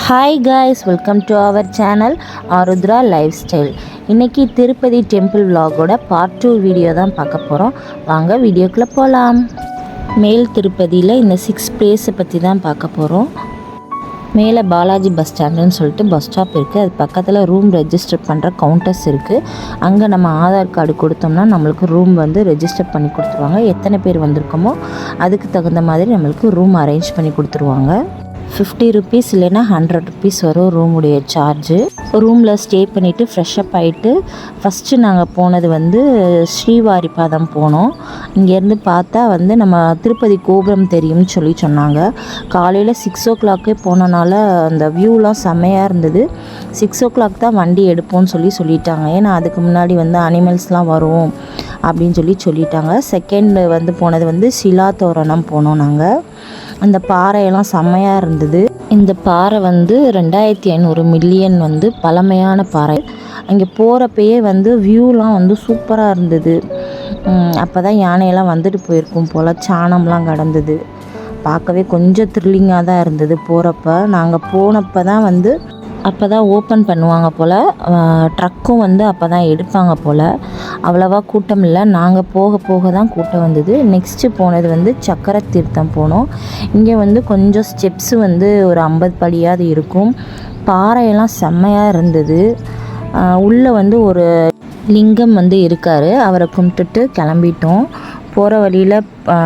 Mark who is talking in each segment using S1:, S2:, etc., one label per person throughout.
S1: Hi guys welcome to our channel Aarudhra life style இன்றைக்கி Tirupati temple விலாகோட part two video தான் பார்க்க போகிறோம் வாங்க வீடியோக்குள்ளே போகலாம் மேல் திருப்பதியில் இந்த சிக்ஸ் பிளேஸை பற்றி தான் பார்க்க போகிறோம் மேலே பாலாஜி பஸ் ஸ்டாண்டுன்னு சொல்லிட்டு பஸ் ஸ்டாப் இருக்குது அது பக்கத்தில் ரூம் ரெஜிஸ்டர் பண்ணுற கவுண்டர்ஸ் இருக்குது அங்கே நம்ம ஆதார் கார்டு கொடுத்தோம்னா நம்மளுக்கு ரூம் வந்து ரெஜிஸ்டர் பண்ணி கொடுத்துருவாங்க. எத்தனை பேர் வந்திருக்கோமோ அதுக்கு தகுந்த மாதிரி நம்மளுக்கு ரூம் அரேஞ்ச் பண்ணி கொடுத்துருவாங்க. ஃபிஃப்டி ருபீஸ் இல்லைன்னா ஹண்ட்ரட் ருபீஸ் வரும் ரூமுடைய சார்ஜு ரூமில் ஸ்டே பண்ணிவிட்டு ஃப்ரெஷ்அப் ஆகிட்டு ஃபஸ்ட்டு நாங்கள் போனது வந்து ஸ்ரீவாரிபாதம் போனோம். இங்கேருந்து பார்த்தா வந்து நம்ம திருப்பதி கோபுரம் தெரியும்னு சொல்லி சொன்னாங்க. காலையில் சிக்ஸ் ஓ கிளாக்கே போனனால அந்த வியூலாம் செம்மையாக இருந்தது. சிக்ஸ் ஓ கிளாக் தான் வண்டி எடுப்போம்னு சொல்லி சொல்லிட்டாங்க. ஏன்னா அதுக்கு முன்னாடி வந்து அனிமல்ஸ்லாம் வரும் அப்படின்னு சொல்லி சொல்லிட்டாங்க. செகண்ட் வந்து போனது வந்து சிலா தோரணம் போனோம் நாங்கள் அந்த பாறையெல்லாம் செம்மையாக இருந்தது. இந்த பாறை வந்து ரெண்டாயிரத்தி ஐநூறு மில்லியன் வந்து பழமையான பாறை. அங்கே போகிறப்பயே வந்து வியூலாம் வந்து சூப்பராக இருந்தது. அப்போ தான் யானையெல்லாம் வந்துட்டு போயிருக்கும் போல் சாணம்லாம் கடந்தது. பார்க்கவே கொஞ்சம் த்ரில்லிங்காக தான் இருந்தது போகிறப்ப நாங்கள் போனப்போ தான் வந்து அப்போ தான் ஓப்பன் பண்ணுவாங்க போல். ட்ரக்கும் வந்து அப்போ தான் எடுப்பாங்க போல். அவ்வளோவா கூட்டம் இல்லை. நாங்கள் போக போக தான் கூட்டம் வந்தது. நெக்ஸ்ட்டு போனது வந்து சக்கர தீர்த்தம் போனோம். இங்கே வந்து கொஞ்சம் ஸ்டெப்ஸு வந்து ஒரு ஐம்பது படியாவது இருக்கும். பாறையெல்லாம் செம்மையாக இருந்தது. உள்ளே வந்து ஒரு லிங்கம் வந்து இருக்கார். அவரை கும்பிட்டுட்டு கிளம்பிட்டோம். போகிற வழியில்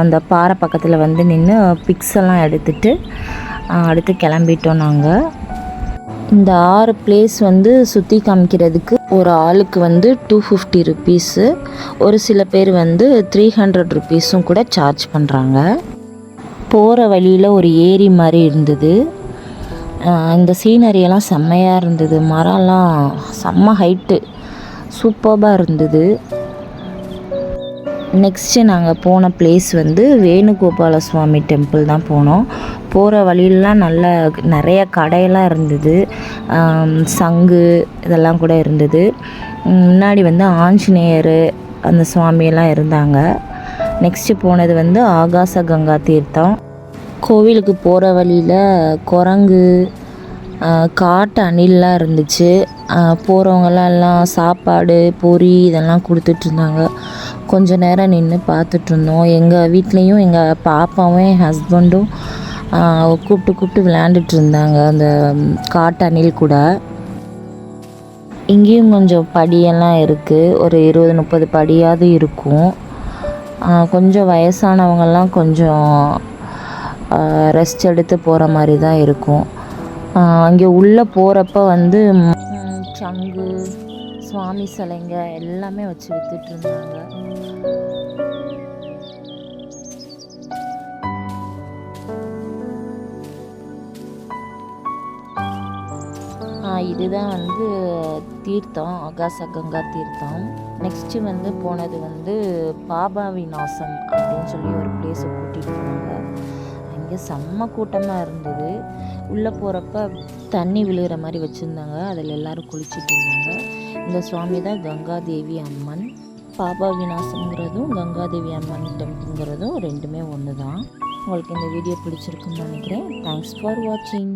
S1: அந்த பாறை பக்கத்தில் வந்து நின்று பிக்ஸ் எல்லாம் எடுத்துட்டு அடுத்து கிளம்பிட்டோம் நாங்கள் இந்த ஆறு பிளேஸ் வந்து சுற்றி காமிக்கிறதுக்கு ஒரு ஆளுக்கு வந்து டூ ஃபிஃப்டி ருபீஸு ஒரு சில பேர் வந்து த்ரீ ஹண்ட்ரட் ருப்பீஸும் கூட சார்ஜ் பண்ணுறாங்க போகிற வழியில் ஒரு ஏரி மாதிரி இருந்தது. இந்த சீனரியெல்லாம் செம்மையாக இருந்தது. மரம்லாம் செம்ம ஹைட்டு சூப்பர்பாக இருந்தது. நெக்ஸ்ட்டு நாங்கள் போன பிளேஸ் வந்து வேணுகோபால சுவாமி டெம்பிள் தான் போனோம். போகிற வழியிலலாம் நல்ல நிறைய கடையெல்லாம் இருந்தது. சங்கு இதெல்லாம் கூட இருந்தது. முன்னாடி வந்து ஆஞ்சநேயர் அந்த சுவாமியெல்லாம் இருந்தாங்க. நெக்ஸ்ட்டு போனது வந்து ஆகாச கங்கா தீர்த்தம். கோவிலுக்கு போகிற வழியில் குரங்கு காட்டு அணில்லாம் இருந்துச்சு. போகிறவங்களாம் எல்லாம் சாப்பாடு பொறி இதெல்லாம் கொடுத்துட்ருந்தாங்க. கொஞ்ச நேரம் நின்று பார்த்துட்ருந்தோம் எங்கள் வீட்லேயும் எங்கள் பாப்பாவும் என் ஹஸ்பண்டும் கூப்பிட்டு கூப்பிட்டு விளையாண்டுட்டு இருந்தாங்க அந்த காட்டு அணில் கூட. இங்கேயும் கொஞ்சம் படியெல்லாம் இருக்குது ஒரு இருபது முப்பது படியாவது இருக்கும். கொஞ்சம் வயசானவங்கெல்லாம் கொஞ்சம் ரெஸ்ட் எடுத்து போகிற மாதிரி தான் இருக்கும். அங்கே உள்ளே போகிறப்ப வந்து சங்கு சுவாமி சிலைங்க எல்லாமே வச்சு வித்துட்டு இருந்தாங்க. இதுதான் வந்து தீர்த்தம் ஆகாச கங்கா தீர்த்தம். நெக்ஸ்ட்டு வந்து போனது வந்து பாபா விநாசம் அப்படின்னு சொல்லி ஒரு பிளேஸை கூட்டிகிட்டு போனாங்க. அது செம்ம கூட்டமாக இருந்தது. உள்ளே போகிறப்ப தண்ணி விழுகிற மாதிரி வச்சுருந்தாங்க. அதில் எல்லோரும் குளிச்சுட்டு இருந்தாங்க. இந்த சுவாமி தான் கங்காதேவி அம்மன். பாபா விநாசங்கிறதும் கங்காதேவி அம்மன் டெம்பிள்ங்கிறதும் ரெண்டுமே ஒன்று தான் உங்களுக்கு இந்த வீடியோ பிடிச்சிருக்குன்னு நினைக்கிறேன். தேங்க்ஸ் ஃபார் வாட்சிங்